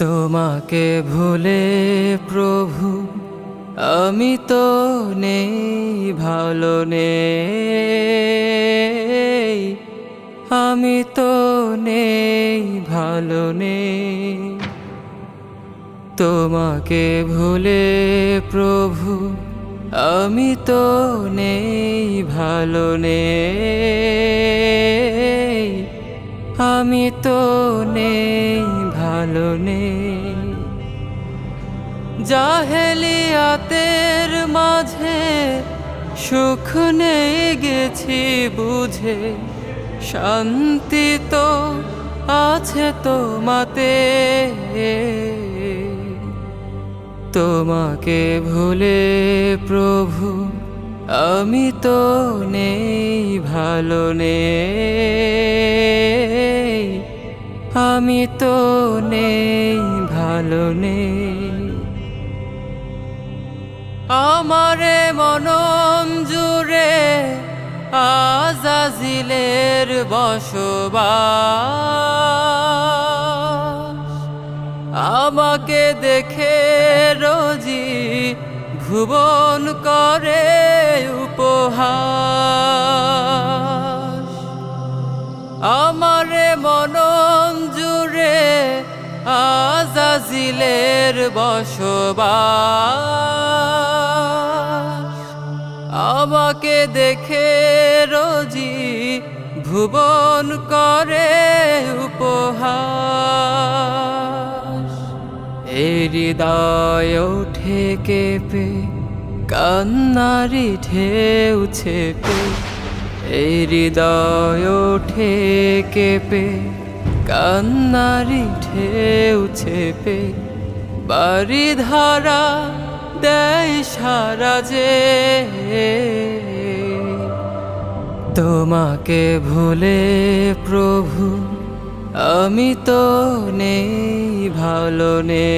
তোমাকে ভুলে প্রভু, আমি তো নেই, ভালো নেই। আমি তো নেই, ভালো নেই। তোমাকে ভুলে প্রভু, আমি তো নেই, ভালো নেই। আমি তো নেই ভালো নেই জাহেলিয়াতের মাঝে সুখ নেই গেছি বুঝে। শান্তি তো আছে তোমাতে। তোমাকে ভুলে প্রভু, আমি তো নেই ভালো নেই আমি তো নেই, ভালো নেই। আমারে মনম জুড়ে আজাজিলের বসবাস। আমাকে দেখে রোজি ভুবন করে উপহাস। আমারে জুড়ে আজাজিলের বসবাস। আমাকে দেখে রোজি ভুবন করে উপহাস। এই হৃদয় ওঠে কেঁপে, কান্নারি ঢেউ ছেপে। এই হৃদয় ওঠে কেঁপে কান্নারি ঢেউ ছেপে বাড়ি ধারা দেয় সারা যে। তোমাকে ভুলে প্রভু, আমি তো নেই, ভালো নেই।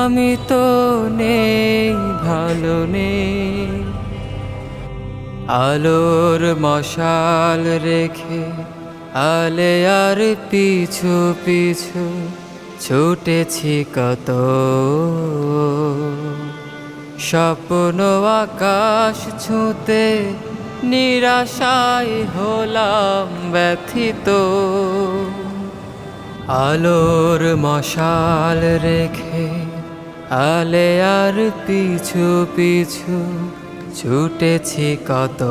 আমি তো নেই, ভালো নেই। আলোর মশাল রেখে আলে আর পিছু পিছু ছুটেছি কত স্বপ্ন আকাশ ছুঁতে নিরাশায় হলাম ব্যথিত। আলোর মশাল রেখে আলে আর পিছু পিছু ছুটেছি কত?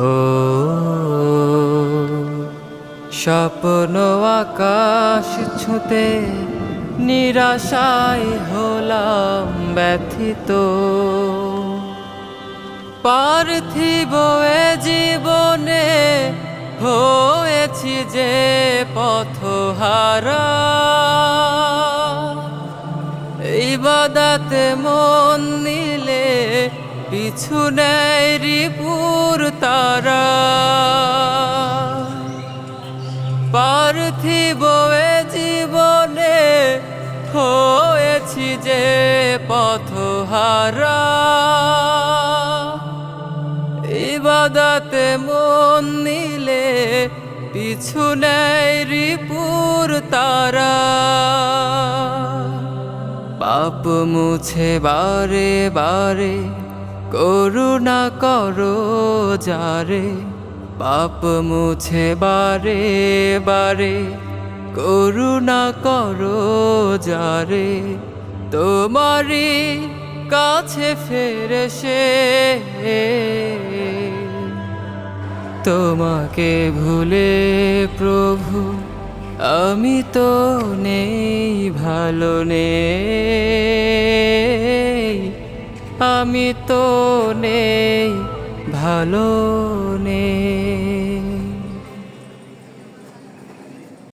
স্বপ্ন আকাশ ছুঁতে নিরাশায় হলাম ব্যথিত। পার্থিব জীবনে হয়েছি যে পথহারা। এই বাদাতে মন নিলে পিছু নেয় রিপুর তারা। পার্থিব জীবনে হয়েছি যে পথহারা। ইবাদাতে মন নিলে পিছু নেয় রিপুর তারা। পাপ মুছে বারে বারে করুণা করো যারে, পাপ মুছে বারে বারে। করুণা করো যারে তোমারি কাছে ফেরে সে। তোমাকে ভুলে প্রভু, আমি তো নেই ভালো নেই আমি তো নেই ভালো নেই।